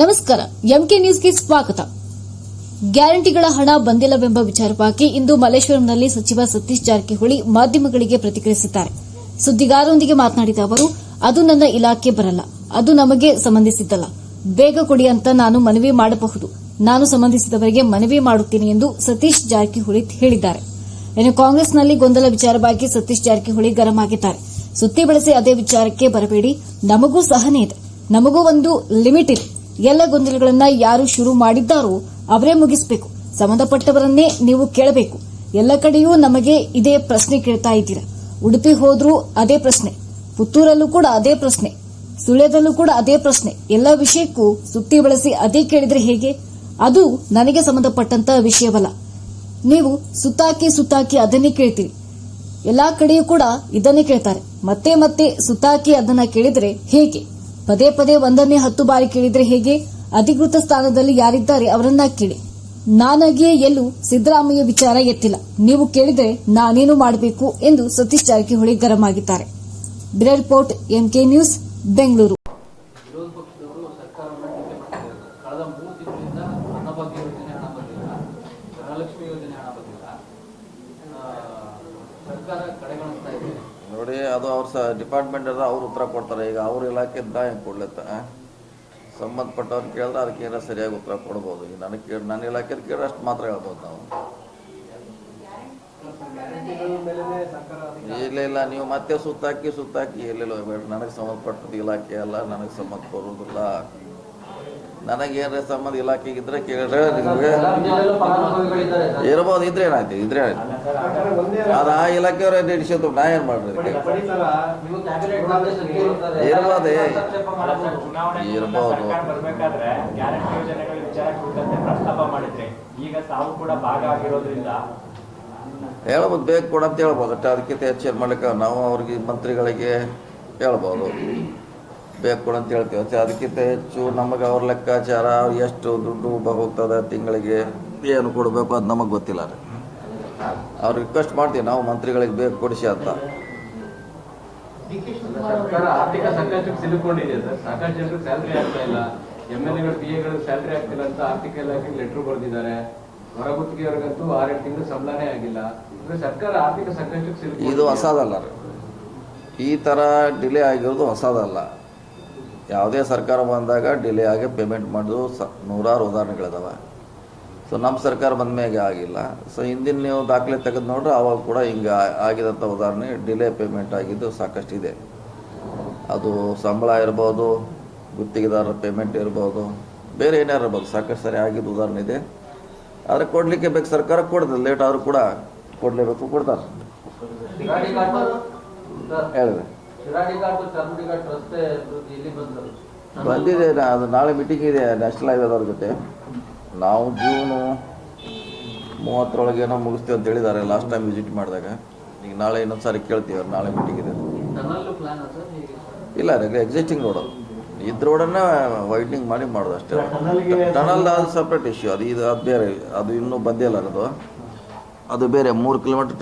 ನಮಸ್ಕಾರ ಎಂಕೆ ನ್ಯೂಸ್ಗೆ ಸ್ವಾಗತ. ಗ್ಯಾರಂಟಿಗಳ ಹಣ ಬಂದಿಲ್ಲವೆಂಬ ವಿಚಾರವಾಗಿ ಇಂದು ಮಲ್ಲೇಶ್ವರಂನಲ್ಲಿ ಸಚಿವ ಸತೀಶ್ ಜಾರಕಿಹೊಳಿ ಮಾಧ್ಯಮಗಳಿಗೆ ಪ್ರತಿಕ್ರಿಯಿಸಿದ್ದಾರೆ. ಸುದ್ದಿಗಾರರೊಂದಿಗೆ ಮಾತನಾಡಿದ ಅವರು, ಅದು ನನ್ನ ಇಲಾಖೆ ಬರಲ್ಲ, ಅದು ನಮಗೆ ಸಂಬಂಧಿಸಿದ್ದಲ್ಲ. ಬೇಗ ಕೊಡಿ ಅಂತ ನಾನು ಮನವಿ ಮಾಡಬಹುದು. ನಾನು ಸಂಬಂಧಿಸಿದವರಿಗೆ ಮನವಿ ಮಾಡುತ್ತೇನೆ ಎಂದು ಸತೀಶ್ ಜಾರಕಿಹೊಳಿ ಹೇಳಿದ್ದಾರೆ. ಇನ್ನು ಕಾಂಗ್ರೆಸ್ನಲ್ಲಿ ಗೊಂದಲ ವಿಚಾರವಾಗಿ ಸತೀಶ್ ಜಾರಕಿಹೊಳಿ ಗರಂ ಆಗಿದ್ದಾರೆ ಸುತ್ತಿ ಬಳಸಿ ಅದೇ ವಿಚಾರಕ್ಕೆ ಬರಬೇಡಿ. ನಮಗೂ ಸಹನೆ ಇದೆ. ನಮಗೂ ಒಂದು ಲಿಮಿಟ್ ಇದೆ. ಎಲ್ಲ ಗೊಂದಲಗಳನ್ನ ಯಾರು ಶುರು ಮಾಡಿದ್ದಾರೋ ಅವರೇ ಮುಗಿಸಬೇಕು. ಸಂಬಂಧಪಟ್ಟವರನ್ನೇ ನೀವು ಕೇಳಬೇಕು. ಎಲ್ಲ ಕಡೆಯೂ ನಮಗೆ ಇದೇ ಪ್ರಶ್ನೆ ಕೇಳ್ತಾ ಇದ್ದೀರಾ? ಉಡುಪಿ ಹೋದ್ರೂ ಅದೇ ಪ್ರಶ್ನೆ. ಪುತ್ತೂರಲ್ಲೂ ಕೂಡ ಅದೇ ಪ್ರಶ್ನೆ. ಸುಳ್ಯದಲ್ಲೂ ಕೂಡ ಅದೇ ಪ್ರಶ್ನೆ. ಎಲ್ಲ ವಿಷಯಕ್ಕೂ ಸುತ್ತಿ ಬಳಸಿ ಅದೇ ಕೇಳಿದ್ರೆ ಹೇಗೆ? ಅದು ನನಗೆ ಸಂಬಂಧಪಟ್ಟಂತ ವಿಷಯವಲ್ಲ. ನೀವು ಸುತ್ತಾಕಿ ಸುತ್ತಾಕಿ ಅದನ್ನೇ ಕೇಳ್ತೀರಿ. ಎಲ್ಲಾ ಕಡೆಯೂ ಕೂಡ ಇದನ್ನೇ ಕೇಳ್ತಾರೆ. ಮತ್ತೆ ಮತ್ತೆ ಸುತ್ತಾಕಿ ಅದನ್ನ ಕೇಳಿದ್ರೆ ಹೇಗೆ? ಪದೇ ಪದೇ ಒಂದನ್ನೇ ಹತ್ತು ಬಾರಿ ಕೇಳಿದ್ರೆ ಹೇಗೆ? ಅಧಿಕೃತ ಸ್ಥಾನದಲ್ಲಿ ಯಾರಿದ್ದಾರೆ ಅವರನ್ನ ಕೇಳಿ. ನಾನಾಗಿಯೇ ಎಲ್ಲೂ ಸಿದ್ದರಾಮಯ್ಯ ವಿಚಾರ ಎತ್ತಿಲ್ಲ. ನೀವು ಕೇಳಿದರೆ ನಾನೇನು ಮಾಡಬೇಕು ಎಂದು ಸತೀಶ್ ಜಾರಕಿಹೊಳಿ ಗರಂ ಆಗಿದ್ದಾರೆ ರಿಪೋರ್ಟ್ ಎಂಕೆ ನ್ಯೂಸ್, ಬೆಂಗಳೂರು. ಸರ್ಕಾರ ಕಡೆಗಣಿಸ್ತಾ ನೋಡಿ, ಅದು ಅವ್ರ ಸ ಡಿಪಾರ್ಟ್ಮೆಂಟ್ ಅದ ಅವ್ರು ಉತ್ತರ ಕೊಡ್ತಾರೆ. ಈಗ ಅವ್ರ ಇಲಾಖೆಯಿಂದ ಹೆಂಗೆ ಕೊಡ್ಲತ್ತ ಸಂಬಂಧಪಟ್ಟವ್ರು ಕೇಳಿದ್ರೆ ಅದಕ್ಕೆ ಏನಾರ ಸರಿಯಾಗಿ ಉತ್ತರ ಕೊಡ್ಬೋದು. ಈಗ ನನಗೆ ಕೇಳಿ ನನ್ನ ಇಲಾಖೆ ಕೇಳಿ ಅಷ್ಟು ಮಾತ್ರ ಹೇಳ್ಬೋದು ನಾವು. ಇಲ್ಲ ಇಲ್ಲ, ನೀವು ಮತ್ತೆ ಸುತ್ತಾಕಿ ಸುತ್ತಾಕಿ. ಎಲ್ಲೆಲ್ಲೋ ನನಗೆ ಸಂಬಂಧಪಟ್ಟದ್ದು ಇಲಾಖೆ ಅಲ್ಲ, ನನಗೆ ಸಂಬಂಧ ಬರೋದಿಲ್ಲ ನನಗೇನ್ರ ಸಂಬಂಧ ಇಲಾಖೆಗೆ ಇದ್ರೆ ಕೇಳಿದ್ರೆ ನಿಮಗೆ. ಇರ್ಬೋದು ಇದ್ರೆ ಏನಾಯ್ತು ಇದ್ರೆ ಅದ ಅದು ಆ ಇಲಾಖೆಯವ್ರ ನಡೆಸೋದು ನಾ ಏನ್ ಮಾಡ್ರಿ ಇರ್ಬೋದೇ ಚುನಾವಣೆ ಇರ್ಬೋದು. ಸರ್ಕಾರ ಬರ್ಬೇಕಾದ್ರೆ ಗ್ಯಾರಂಟಿ ಯೋಜನೆಗಳ ವಿಚಾರ ಕುರಿತಂತೆ ಮಾಡಿದ್ರಿ ಈಗ ತಾವು ಕೂಡ ಭಾಗ ಆಗಿರೋದ್ರಿಂದ ಹೇಳ್ಬೋದು ಬೇಕು ಕೊಡಂತ ಅಂತ ಹೇಳ್ಬೋದು. ಅಷ್ಟೇ ಅದಕ್ಕಿಂತ ಹೆಚ್ಚು ಏನು ಮಾಡ್ಲಿಕ್ಕೆ ನಾವು ಅವ್ರಿಗೆ ಮಂತ್ರಿಗಳಿಗೆ ಹೇಳ್ಬೋದು. ಬೇಕು ಕೊಡು ಅಂತ ಹೇಳ್ತೀವಿ. ಅದಕ್ಕಿಂತ ಹೆಚ್ಚು ನಮಗೆ ಅವ್ರ ಲೆಕ್ಕಾಚಾರ ಎಷ್ಟು ದುಡ್ಡು ಹೋಗ್ತದೆ ತಿಂಗಳಿಗೆ ಏನು ಕೊಡಬೇಕು ಅದು ನಮಗೆ ಗೊತ್ತಿಲ್ಲ ರೀ ಅವ್ರು ರಿಕ್ವೆಸ್ಟ್ ಮಾಡ್ತೀವಿ ನಾವು ಮಂತ್ರಿಗಳಿಗೆ ಬೇಕು ಕೊಡಿಸಿ ಅಂತ. ಆರ್ಥಿಕ ಸಂಕಷ್ಟಕ್ಕೆ ಸಿಲುಕೊಂಡಿದೆ ಸರ್. ಸಾಕಷ್ಟು ಜನರಿಗೆ ಸ್ಯಾಲ್ರಿ ಆಗ್ತಾ ಇಲ್ಲ. ಎಂ ಎಲ್ ಎಗಳು ಪಿ ಎಗಳು ಸ್ಯಾಲ್ರಿ ಆಗ್ತಿಲ್ಲ ಅಂತ ಆರ್ಥಿಕ ಇಲಾಖೆ ಲೆಟರ್ ಬರೆದಿದ್ದಾರೆ. ಹೊರಗುತ್ತಿಗೆಯವರಿಗಂತೂ ಆರೇಳು ತಿಂಗಳು ಸಂಬಳನೇ ಆಗಿಲ್ಲ. ಸರ್ಕಾರ ಆರ್ಥಿಕ ಸಂಕಷ್ಟಕ್ಕೆ ಸಿಲುಕೊಂಡಿದೆ ಇದು ಹೊಸದಲ್ಲ ರೀ ಈ ತರ ಡಿಲೇ ಆಗಿರೋದು ಹೊಸದಲ್ಲ. ಯಾವುದೇ ಸರ್ಕಾರ ಬಂದಾಗ ಡಿಲೇ ಆಗಿ ಪೇಮೆಂಟ್ ಮಾಡೋದು ಸ ನೂರಾರು ಉದಾಹರಣೆಗಳಿದಾವೆ. ಸೊ ನಮ್ಮ ಸರ್ಕಾರ ಬಂದ ಮೇಲೆ ಆಗಿಲ್ಲ. ಸೊ ಹಿಂದಿನ ನೀವು ದಾಖಲೆ ತೆಗೆದು ನೋಡ್ರೆ ಆವಾಗ ಕೂಡ ಹಿಂಗೆ ಆಗಿದಂಥ ಉದಾಹರಣೆ ಡಿಲೇ ಪೇಮೆಂಟ್ ಆಗಿದ್ದು ಸಾಕಷ್ಟಿದೆ. ಅದು ಸಂಬಳ ಇರ್ಬೋದು ಗುತ್ತಿಗೆದಾರರ ಪೇಮೆಂಟ್ ಇರ್ಬೋದು ಬೇರೆ ಏನಾರು ಇರ್ಬೋದು ಸಾಕಷ್ಟು ಸರಿ ಆಗಿದ್ದು ಉದಾಹರಣೆ ಇದೆ. ಆದರೆ ಕೊಡಲಿಕ್ಕೆ ಬೇಕು ಸರ್ಕಾರ ಕೊಡ್ತದೆ ಲೇಟ್ ಆದರೂ ಕೂಡ ಕೊಡಲೇಬೇಕು ಕೊಡ್ತಾರೆ. ಹೇಳಿದೆ. ಬಂದಿದೆ ಅದು ನಾಳೆ ಮೀಟಿಂಗ್ ಇದೆ ನ್ಯಾಷನಲ್ ಹೈವೇದವ್ರ ಜೊತೆ. ನಾವು ಜೂನು ಮೂವತ್ತರೊಳಗೆ ಏನೋ ಮುಗಿಸ್ತೀವಿ ಅಂತ ಹೇಳಿದ್ದಾರೆ ಲಾಸ್ಟ್ ಟೈಮ್ ವಿಸಿಟ್ ಮಾಡಿದಾಗ. ಈಗ ನಾಳೆ ಇನ್ನೊಂದು ಸಾರಿ ಕೇಳ್ತೀವಿ ಅವ್ರು ನಾಳೆ ಮೀಟಿಂಗ್ ಇದೆ ಇಲ್ಲ ಎಕ್ಸಿಸ್ಟಿಂಗ್ ರೋಡು ಇದ್ ರೋಡನ್ನ ವೈಡ್ನಿಂಗ್ ಮಾಡಿ ಮಾಡೋದು ಅಷ್ಟೇ. ಟನಲ್ ಅದು ಸಪ್ರೇಟ್ ಇಶ್ಯೂ ಅದು ಇದು ಅದು ಬೇರೆ ಅದು ಇನ್ನೂ ಬಂದಿಲ್ಲ ಅದು. ಅದು ಬೇರೆ ಮೂರು ಕಿಲೋಮೀಟರ್